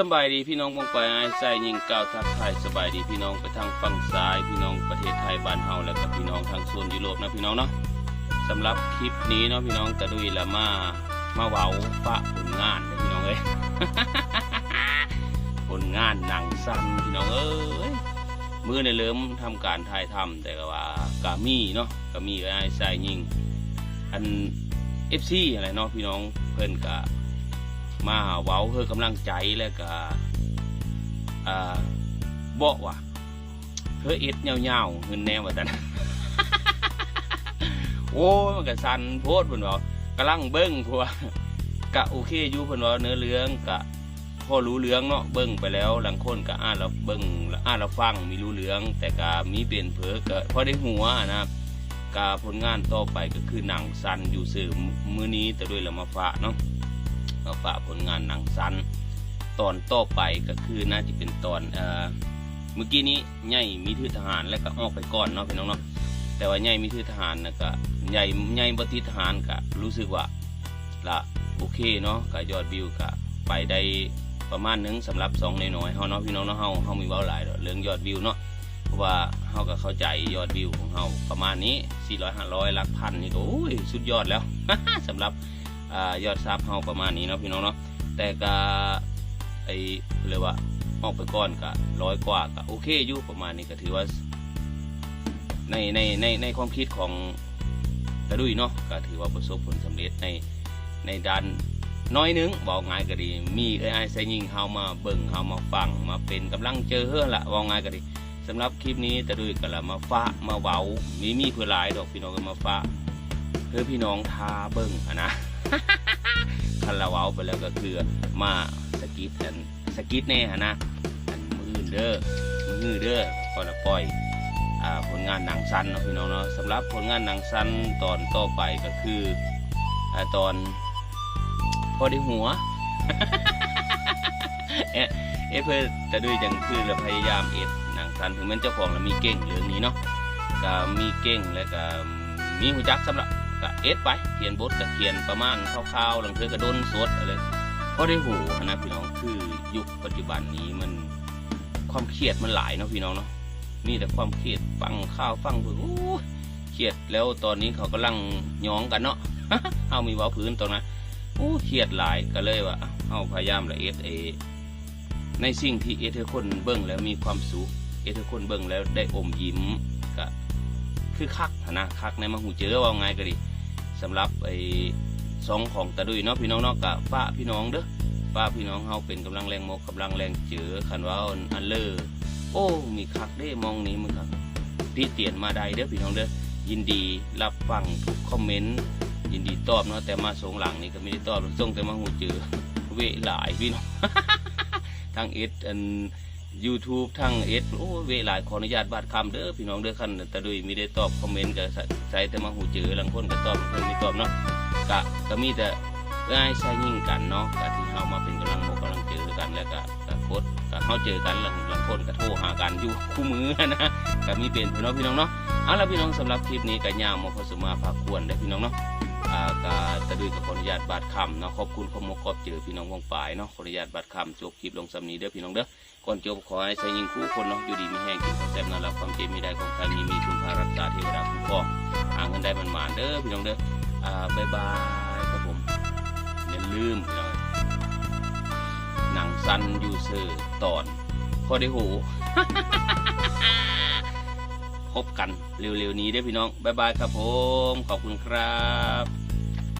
สบายดีพี่น้องบงไปไอ้ใส่ยิงก้าวทักทายสบายดีพี่น้องไปทางฝั่งซ้ายพี่น้องประเทศไทยบ้านเฮาแล้วก็พี่น้องทางโซนยุโรปนะพี่น้องเนาะสำหรับคลิปนี้เนาะพี่น้องตะดุยละมามาเว้าปะผลงานนะพี่น้องเอ้ยผลงานหนังสั้นพี่น้องเอ้ยมือในเริ่มทำการถ่ายทำแต่ก็ว่ากามีเนาะกามีไอ้ใส่ยิงอันเอฟซีอะไรเนาะพี่น้องเพิ่อนกะ มาเว้าเพื่อกำลังใจแล้วก็บอกว่าเธอเอ็ดเงาๆเงินแนวว่าแต่นโอ้มันก็สันโพดเพิ่นว่ากำลังเบิ้งพวกกะโอเคอยู่เพิ่นว่าเนื้อเรื่องกะพอรู้เรื่องเนาะเบิ้งไปแล้วหลังคนก็อ่านแล้วเบิ้งอ่านแล้วฟังมีรู้เรื่อง แต่ก็มีเปลี่ยนเผลอก็พอได้หัวนะกาผลงานต่อไปก็คือหนังสั้นอยู่สื่อมื้อนี้แต่ด้วยละมาฝากเนาะ มาฝากผลงานหนังสั้นตอนต่อไปก็คือน่าจะเป็นตอนเอ่อเมื่อกี้นี้ใหญ่มีทือทหารแล้วก็ออกไปก่อนเนาะพี่น้องเนาะแต่ว่าใหญ่มีทือทหารนะก็ใหญ่ใหญ่บติทหารก็รู้สึกว่าละโอเคเนาะก็ยอดวิวก็ไปได้ประมาณหนึงสำหรับสองน้อยๆเฮาเนาะพี่น้องเนาะเฮาเฮามีเว้าหลายเรื่องยอดวิวเนาะเพราะว่าเฮาก็เข้าใจยอดวิวของเฮาประมาณนี้400 500หลักพันนี่โอ้ยสุดยอดแล้วสำหรับ อยอดซับเฮาประมาณนี้เนาะพี่น้องเนาะแต่ก็ไอเรียกว่าออกไปก่อนก็ร้อยกว่าก็โอเคอยู่ประมาณนี้ก็ถือว่า ในในในในความคิดของตะดุยเนาะก็ถือว่าประสบผลสำเร็จในในด้านน้อยนึงบอกง่ายก็ดี มีเอไอใส่ยิงเฮามาเบิ่งเฮามาฟังมาเป็นกำลังเจอเฮือละบอกง่ายก็ดีสำหรับคลิปนี้ตะดุยก็ละมาฟ้ามาเว้ามีมีเพื่อหลายดอกพี่น้องก็มาฟ้าเพื่อพี่น้องทาเบิ่งอะนะ คันเราเอาไปแล้วก็คือมาสกิดอันสกิดแน่ฮะนะอันมือเด้อมือเด้อพอละปล่อยอ่าผลงานหนังสั้นเนาะพี่น้องเนาะสำหรับผลงานหนังสั้นตอนต่อไปก็คืออ่าตอนพอได้หัวเอะเอะเพื่อจะด้วยจังคือเราพยายามเอ็ดหนังสั้นถึงแม้เจ้าของเรามีเก่งเรื่องนี้เนาะก็มีเก่งและก็มีหูจักสำหรับ ก็เอ็ดไปเขียนบทก็เขียนประมาณคร่าวๆหลังเธอกระโดนสดอะไรก็ได้หูนะพี่น้องคือยุคปัจจุบันนี้มันความเครียดมันหลายเนาะพี่น้องเนาะมีแต่ความเครียดฟังข้าวฟังเพื่อโอ้เครียดแล้วตอนนี้เขากำลังย้องกันเนาะเอามีว้าพื้นตรงนั้นโอ้เครียดหลายก็เลยว่าเอาพยายามละเอ็ดเอในสิ่งที่เอ็ดให้คนเบิ่งแล้วมีความสุขเอ็ดให้คนเบิ่งแล้วได้อมยิ้มก็คือคักนะคักในมหูเจอว่าไงก็ดี สำหรับไอ้สองของตะดุยเนาะพี่น้องเนาะกะป้าพี่น้องเด้อป้าพี่น้องเฮาเป็นกำลังแรงมกกำลังแรงเจือคันว่าอันเลอโอ้มีคักเด้มองนี้มึงครับพี่เตียนมาได้เด้อพี่น้องเด้อยินดีรับฟังทุกคอมเมนต์ยินดีตอบเนาะแต่มาสงหลังนี่ก็ไม่ได้ตอบส่งแต่มาหูเจือเวหลายพี่น้องทางเอสอัน YouTube ทั้งเอสโอ้เวหลายขออนุญาตบาดคำเด้อพี่น้องเด้อคันแตะดุยมีได้ตอบคอมเมนต์ก็ใส่แต่มาหูเจอหลังคนก็ตอบคนไม่ตอบเนาะกะก็มีแต่ง่ายใช้ยิ่งกันเนาะกะที่เฮามาเป็นกำลังโมกำลังเจอกันแล้วก็กะโคตรกะเฮาเจอกันหลังหลังคนก็โทรหากันอยู่คู่มือนะก็มีเป็นพี่น้องพี่น้องเนาะเอาละพี่น้องสำหรับคลิปนี้ก็ยาวมาพอสมมาพาควรได้พี่น้องเนาะากะตะดุยกับขออนุญาตบาดคำเนาะขอบคุณขอมกขอบเจอพี่น้องวงปลายเนาะขออนุญาตบาดคำจบคลิปลงสำนีเด้อพี่น้องเด้อก่อนจบขอให้ใช้ยิงคู่คนเนาะอยู่ดีมีแห้งกินข้าวแซ่บนอนหลับความเจ็บมีได้ของใครมีมีคุณพารักษาเทวดาคุ้มครองหาเงินได้มันหมานๆเด้อพี่น้องเด้ออ่าบายบายครับผมอย่าลืมพี่น้องหนังสั้นยูเซอร์ตอนพอได้หูพบกันเร็วๆนี้เด้อพี่น้อง บ๊ายบายครับผม ขอบคุณครับ